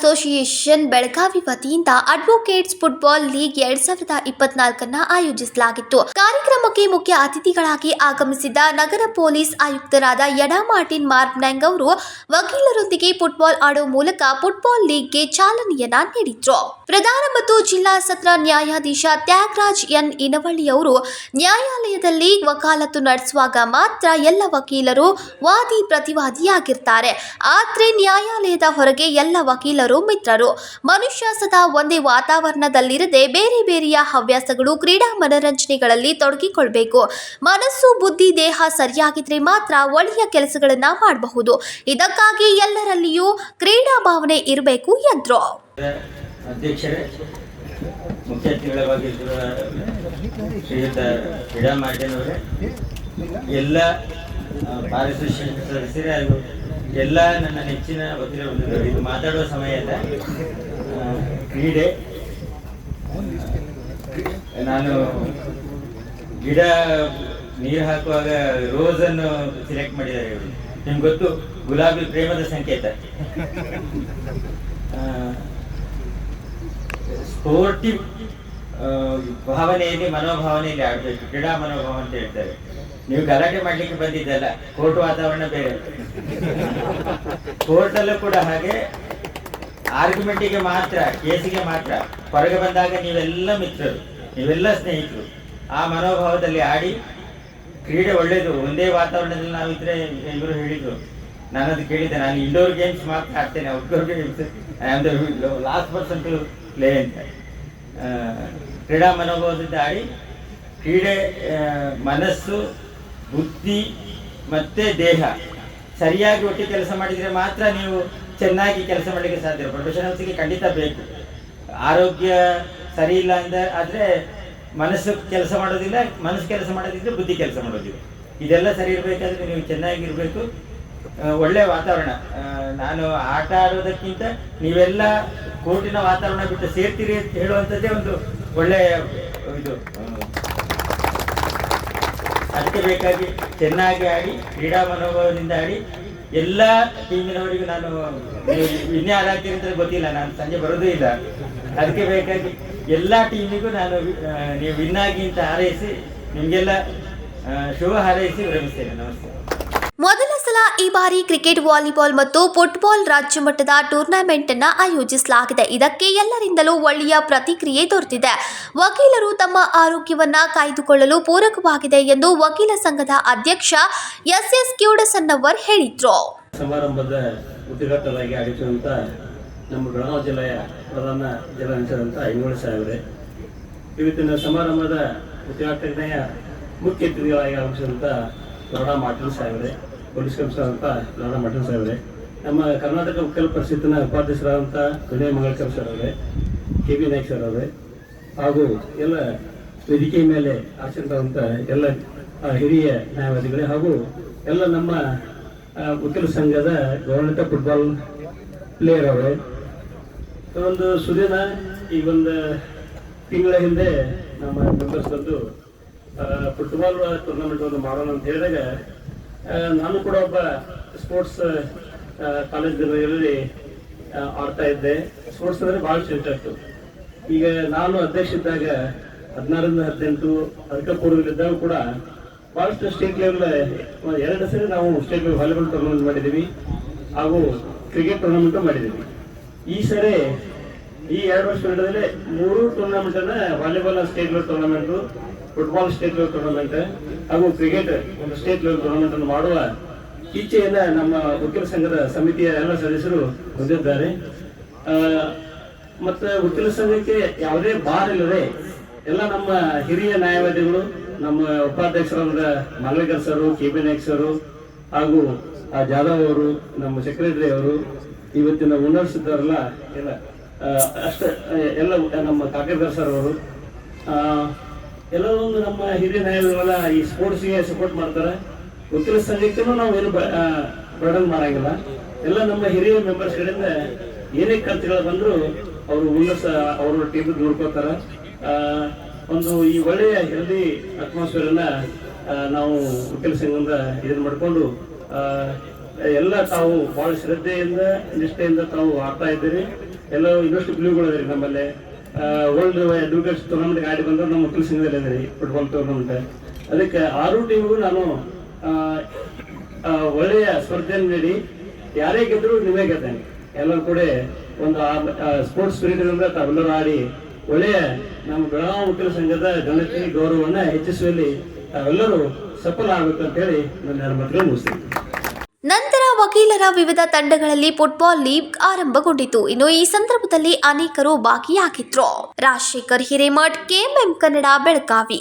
Association Belagavi ವತಿಯಿಂದ advocates football league ಎರಡ್ ಸಾವಿರದ ಇಪ್ಪತ್ನಾಲ್ಕನ್ನ ಆಯೋಜಿಸಲಾಗಿತ್ತು. ಕಾರ್ಯಕ್ರಮಕ್ಕೆ ಮುಖ್ಯ ಅತಿಥಿಗಳಾಗಿ ಆಗಮಿಸಿದ ನಗರ ಪೊಲೀಸ್ ಆಯುಕ್ತರಾದ ಯಡಾ ಮಾರ್ಟಿನ್ ಮಾರ್ಬ್ನಂಗ್ ಅವರು ವಕೀಲರೊಂದಿಗೆ ಫುಟ್ಬಾಲ್ ಆಡೋ ಮೂಲಕ ಫುಟ್ಬಾಲ್ ಲೀಗ್ಗೆ ಚಾಲನೆಯನ್ನ ನೀಡಿದ್ರು. ಪ್ರಧಾನ ಮತ್ತು ಜಿಲ್ಲಾ ಸತ್ರ ನ್ಯಾಯಾಧೀಶ ತ್ಯಾಗರಾಜ್ ಎನ್ ಇನವಳ್ಳಿ ಅವರು ನ್ಯಾಯಾಲಯದಲ್ಲಿ ವಕಾಲತ್ತು ನಡೆಸುವಾಗ ಮಾತ್ರ ಎಲ್ಲ ವಕೀಲರು ವಾದಿ ಪ್ರತಿವಾದಿಯಾಗಿರ್ತಾರೆ. ಆದ್ರೆ ನ್ಯಾಯಾಲಯದ ಹೊರಗೆ ಎಲ್ಲ ವಕೀಲರು ಮಿತ್ರರು, ಮನುಷ್ಯ ಸದಾ ಒಂದೇ ವಾತಾವರಣದಲ್ಲಿರದೆ ಬೇರೆ ಬೇರೆಯ ಹವ್ಯಾಸಗಳು, ಕ್ರೀಡಾ ಮನರಂಜನೆಗಳಲ್ಲಿ ತೊಡಗಿಕೊಳ್ಬೇಕು. ಮನಸ್ಸು, ಬುದ್ಧಿ, ದೇಹ ಸರಿಯಾಗಿದ್ರೆ ಮಾತ್ರ ಒಳ್ಳೆಯ ಕೆಲಸಗಳನ್ನ ಮಾಡಬಹುದು. ಇದಕ್ಕಾಗಿ ಎಲ್ಲರಲ್ಲಿಯೂ ಕ್ರೀಡಾ ಭಾವನೆ ಇರಬೇಕು ಎಂದರು. ಎಲ್ಲ ಪಾರಿತೋಷಿಕ ಸದಸ್ಯರೇ ಹಾಗೂ ಎಲ್ಲ ನನ್ನ ನೆಚ್ಚಿನ ವಕೀಲ ವೃಂದದವರು ಇದು ಮಾತಾಡುವ ಸಮಯ ಅಲ್ಲ. ಆ, ಕ್ರೀಡೆ. ನಾನು ಗಿಡ ನೀರು ಹಾಕುವಾಗ ರೋಸನ್ನು ಸಿಲೆಕ್ಟ್ ಮಾಡಿದ್ದಾರೆ ನಿಮ್ಗೆ ಗೊತ್ತು ಗುಲಾಬಿ ಪ್ರೇಮದ ಸಂಕೇತ. ಸ್ಪೋರ್ಟಿವ್ ಭಾವನೆಯಲ್ಲಿ ಮನೋಭಾವನೆಯಲ್ಲಿ ಆಡಬೇಕು, ಕ್ರೀಡಾ ಮನೋಭಾವ ಅಂತ ಹೇಳ್ತಾರೆ. ನೀವು ಗಲಾಟೆ ಮಾಡ್ಲಿಕ್ಕೆ ಬಂದಿದ್ದಲ್ಲ, ಕೋರ್ಟ್ ವಾತಾವರಣ ಬೇರೆ. ಕೋರ್ಟ್ ಅಲ್ಲೂ ಕೂಡ ಹಾಗೆ ಆರ್ಗ್ಯುಮೆಂಟಿಗೆ ಮಾತ್ರ ಕೇಸಿಗೆ ಮಾತ್ರ ಹೊರಗೆ ಬಂದಾಗ ನೀವೆಲ್ಲ ಮಿತ್ರರು, ನೀವೆಲ್ಲ ಸ್ನೇಹಿತರು. ಆ ಮನೋಭಾವದಲ್ಲಿ ಆಡಿ ಕ್ರೀಡೆ ಒಳ್ಳೇದು, ಒಂದೇ ವಾತಾವರಣದಲ್ಲಿ ನಾವಿದ್ರೆ ಇವರು ಹೇಳಿದ್ರು. ನಾನು ಅದು ಕೇಳಿದ್ದೆ, ನಾನು ಇಂಡೋರ್ ಗೇಮ್ಸ್ ಮಾತ್ರ ಆಡ್ತೇನೆ outdoor games I am the last person to play ಅಂತ. ಕ್ರೀಡಾ ಮನೋಭಾವದಿಂದ ಆಡಿ ಕ್ರೀಡೆ ಮನಸ್ಸು, ಬುದ್ಧಿ ಮತ್ತೆ ದೇಹ. ಸರಿಯಾಗಿ ಒಟ್ಟಿಗೆ ಕೆಲಸ ಮಾಡಿದರೆ ಮಾತ್ರ ನೀವು ಚೆನ್ನಾಗಿ ಕೆಲಸ ಮಾಡಲಿಕ್ಕೆ ಸಾಧ್ಯ. ಪ್ರೊಫೆಷನಲ್ಸ್ಗೆ ಖಂಡಿತ ಬೇಕು. ಆರೋಗ್ಯ ಸರಿ ಇಲ್ಲ ಅಂದ ಆದರೆ ಮನಸ್ಸು ಕೆಲಸ ಮಾಡೋದಿಲ್ಲ, ಮನಸ್ಸು ಕೆಲಸ ಮಾಡೋದಿದ್ರೆ ಬುದ್ಧಿ ಕೆಲಸ ಮಾಡೋದಿಲ್ಲ. ಇದೆಲ್ಲ ಸರಿ ಇರಬೇಕಾದ್ರೆ ನೀವು ಚೆನ್ನಾಗಿರಬೇಕು ಒಳ್ಳೆಯ ವಾತಾವರಣ. ನಾನು ಆಟ ಆಡೋದಕ್ಕಿಂತ ನೀವೆಲ್ಲ ಕೋರ್ಟಿನ ವಾತಾವರಣ ಬಿಟ್ಟು ಸೇರ್ತೀರಿ ಅಂತ ಹೇಳುವಂಥದ್ದೇ ಒಂದು ಒಳ್ಳೆಯ ಇದು. ಅದಕ್ಕೆ ಬೇಕಾಗಿ ಚೆನ್ನಾಗಿ ಆಡಿ, ಕ್ರೀಡಾ ಮನೋಭಾವದಿಂದ ಆಡಿ, ಎಲ್ಲ ಟೀಮಿನವರಿಗೂ ನಾನು ಇನ್ನೇ ಅಂತ ಗೊತ್ತಿಲ್ಲ, ನಾನು ಸಂಜೆ ಬರೋದೂ ಇಲ್ಲ. ಅದಕ್ಕೆ ಬೇಕಾಗಿ ಎಲ್ಲ ಟೀಮಿಗೂ ನಾನು ನೀವು ವಿನ್ ಆಗಿ ಅಂತ ಹಾರೈಸಿ, ನಿಮಗೆಲ್ಲ ಶುಭ ಹಾರೈಸಿ ವಿರಮಿಸ್ತೇನೆ. ನಮಸ್ತೆ. ಮೊದಲ ಸಲ ಈ ಬಾರಿ ಕ್ರಿಕೆಟ್, ವಾಲಿಬಾಲ್ ಮತ್ತು ಫುಟ್ಬಾಲ್ ರಾಜ್ಯ ಮಟ್ಟದ ಟೂರ್ನಮೆಂಟ್ ಅನ್ನ ಆಯೋಜಿಸಲಾಗಿದೆ. ಇದಕ್ಕೆ ಎಲ್ಲರಿಂದಲೂ ಒಳ್ಳೆಯ ಪ್ರತಿಕ್ರಿಯೆ ದೊರೆತಿದೆ. ವಕೀಲರು ತಮ್ಮ ಆರೋಗ್ಯವನ್ನ ಕಾಯ್ದುಕೊಳ್ಳಲು ಪೂರಕವಾಗಿದೆ ಎಂದು ವಕೀಲ ಸಂಘದ ಅಧ್ಯಕ್ಷ ಎಸ್ ಎಸ್ ಕ್ಯೂಡಸನ್ನವರ್ ಹೇಳಿದ್ರು. ಸಮಾರಂಭದ ನಮ್ಮ ಬೆಳಗಾವಿ ಜಿಲ್ಲೆಯ ಪ್ರಧಾನ ಐನೂರು ಇವತ್ತಿನ ಸಮಾರಂಭದ ಉದ್ಘಾಟನೆಯ ಮುಖ್ಯ ಅತಿಥಿಗಳಾಗಿ ಆಗಮಿಸಿದಂಥ ಲೋಡಾ ಮಾಟಲ್ ಸಾಹೇಬ್ರೆ ಪೊಲೀಸ್ ಕಮಿಷನರ್ ಅಂತ ಲೋಡಾ ಮಾಟಲ್ ಸಾಹೇಬ್ರೆ ನಮ್ಮ ಕರ್ನಾಟಕ ವಕೀಲ ಪರಿಷತ್ತಿನ ಉಪಾಧ್ಯಕ್ಷರಾದಂಥ ವಿನಯ್ ಮಂಗಳಕರ್ ಸರ್ ಅವರೇ ಕೆ ಬಿ ನಾಯ್ಕ್ ಸರ್ ಅವರೇ, ಹಾಗೂ ಎಲ್ಲ ವೇದಿಕೆ ಮೇಲೆ ಆಸೀನರಾದಂಥ ಎಲ್ಲ ಹಿರಿಯ ನ್ಯಾಯವಾದಿಗಳೇ, ಹಾಗೂ ಎಲ್ಲ ನಮ್ಮ ವಕೀಲ ಸಂಘದ ಗೌರವಿತ ಫುಟ್ಬಾಲ್ ಪ್ಲೇಯರ್ ಅವರೇ. ಒಂದು ಸುದಿನ, ಈ ಒಂದು ತಿಂಗಳ ಹಿಂದೆ ನಮ್ಮ ಮೆಂಬರ್ಸ್ ಬಂದು ಫುಟ್ಬಾಲ್ ಟೂರ್ನಮೆಂಟ್ ಒಂದು ಮಾಡೋಣ ಅಂತ ಹೇಳಿದಾಗ ನಾನು ಕೂಡ ಒಬ್ಬ ಸ್ಪೋರ್ಟ್ಸ್ ಕಾಲೇಜ್ ದಿನಗಳಲ್ಲಿ ಆಡ್ತಾ ಇದ್ದೆ. ಸ್ಪೋರ್ಟ್ಸ್ ಅಂದರೆ ಭಾಳ ಇತ್ತು. ಈಗ ನಾನು ಅಧ್ಯಕ್ಷ ಇದ್ದಾಗ ಹದಿನಾರರಿಂದ ಹದಿನೆಂಟು, ಅದಕ್ಕೆ ಪೂರ್ವದಲ್ಲಿದ್ದಾಗ ಕೂಡ ಭಾಳಷ್ಟು ಸ್ಟೇಟ್ ಲೆವೆಲ್ ಎರಡು ಸರಿ ನಾವು ಸ್ಟೇಟ್ ಲೆವೆಲ್ ವಾಲಿಬಾಲ್ ಟೂರ್ನಮೆಂಟ್ ಮಾಡಿದ್ದೀವಿ ಹಾಗೂ ಕ್ರಿಕೆಟ್ ಟೂರ್ನಮೆಂಟ್ ಮಾಡಿದ್ದೀವಿ ಈ ಸರಿ, ಈ ಎರಡು ವರ್ಷ ಮೂರು ಟೂರ್ನಮೆಂಟ್ ಅನ್ನ volleyball state level tournament football state level tournament ಹಾಗೂ ಕ್ರಿಕೆಟ್ ಒಂದು ಸ್ಟೇಟ್ ಲೆವೆಲ್ ಟೂರ್ನಮೆಂಟ್ ಅನ್ನು ಮಾಡುವ ಇಚ್ಛೆಯನ್ನ ನಮ್ಮ ವಕೀಲ ಸಂಘದ ಸಮಿತಿಯ ಎಲ್ಲ ಸದಸ್ಯರು ಹೊಂದಿದ್ದಾರೆ. ಮತ್ತು ವಕೀಲ ಸಂಘಕ್ಕೆ ಯಾವುದೇ ಬಾರ್ ಇಲ್ಲದೆ ಎಲ್ಲ ನಮ್ಮ ಹಿರಿಯ ನ್ಯಾಯವಾದಿಗಳು, ನಮ್ಮ ಉಪಾಧ್ಯಕ್ಷರಾದ Malvekar sir K B Naik sir ಹಾಗೂ ಜಾಧವ್ ಅವರು, ನಮ್ಮ ಸೆಕ್ರೆಟರಿ ಅವರು, ಇವತ್ತಿನ ಓನರ್ಸ್ ಎಲ್ಲ ಅಷ್ಟೇ, ಎಲ್ಲ ನಮ್ಮ ಕಾಕೇದಾರ್ ಸರ್ ಅವರು ಒಂದು ನಮ್ಮ ಹಿರಿಯ ನಾಯಕರುಗಳ ಈ ಸ್ಪೋರ್ಟ್ಸ್ಗೆ ಸಪೋರ್ಟ್ ಮಾಡ್ತಾರೆ. ವಕೀಲ ಸಂಘಕ್ಕೂ ನಾವು ಏನು ಬರ್ಡನ್ ಮಾಡಂಗಿಲ್ಲ. ಎಲ್ಲ ನಮ್ಮ ಹಿರಿಯ ಮೆಂಬರ್ಸ್ ಕಡೆಯಿಂದ ಏನೇ ಖರ್ಚುಗಳು ಬಂದರೂ ಅವರು ಉನ್ನತ ಅವ್ರ ಟೀಮ್ ನೋಡ್ಕೋತಾರೆ ಒಂದು ಈ ಒಳ್ಳೆಯ ಹೆಲ್ದಿ ಅಟ್ಮಾಸ್ಫಿಯರ್ ಅನ್ನ ನಾವು ವಕೀಲ ಸಂಘದಿಂದ ಇದನ್ನ ಮಾಡಿಕೊಂಡು ಎಲ್ಲ ತಾವು ಬಹಳ ಶ್ರದ್ಧೆಯಿಂದ, ನಿಷ್ಠೆಯಿಂದ ತಾವು ಆಡ್ತಾ ಇದ್ದೀರಿ. ಎಲ್ಲ ಇನ್ನಷ್ಟು ಇದ್ರಿ ನಮ್ಮಲ್ಲಿ. ವರ್ಲ್ಡ್ ಅಡ್ವೊಕೇಟ್ಸ್ ಟೂರ್ನಮೆಂಟ್ ಆಡಿ ಬಂದ್ರೆ ನಮ್ಮ ವಕೀಲ ಸಂಘದಲ್ಲಿ ರೀ ಫುಟ್ಬಾಲ್ ಟೂರ್ನಮೆಂಟ್ ಅದಕ್ಕೆ ಆರು ಟೀಮ್ಗೂ ನಾನು ಒಳ್ಳೆಯ ಸ್ಪರ್ಧೆಯನ್ನು ನೀಡಿ, ಯಾರೇ ಗೆದ್ರು ನಿಮಗೆ ಗೆದ್ದೇನೆ ಎಲ್ಲರೂ ಕೂಡ ಒಂದು ಸ್ಪೋರ್ಟ್ಸ್ ಸ್ಪಿರಿಟ್ ಇಂದ ತಾವೆಲ್ಲರೂ ಆಡಿ, ಒಳ್ಳೆಯ ನಮ್ಮ ಬೆಳಗಾವಿ ವಕೀಲ ಸಂಘದ ಘನತೆ ಗೌರವವನ್ನು ಹೆಚ್ಚಿಸುವಲ್ಲಿ ತಾವೆಲ್ಲರೂ ಸಫಲ ಆಗುತ್ತೆ ಅಂತ ಹೇಳಿ ನನ್ನ ಮಕ್ಕಳು ಮುಗಿಸ್ತೀನಿ. ನಂತರ ವಕೀಲರ ವಿವಿಧ ತಂಡಗಳಲ್ಲಿ ಫುಟ್ಬಾಲ್ ಲೀಗ್ ಆರಂಭಗೊಂಡಿತು. ಇನ್ನು ಈ ಸಂದರ್ಭದಲ್ಲಿ ಅನೇಕರು ಭಾಗಿಯಾಗಿದ್ರು. ರಾಜಶೇಖರ್ ಹಿರೇಮಠ್, ಕೆಎಂಎಂ ಕನ್ನಡ, ಬೆಳಗಾವಿ.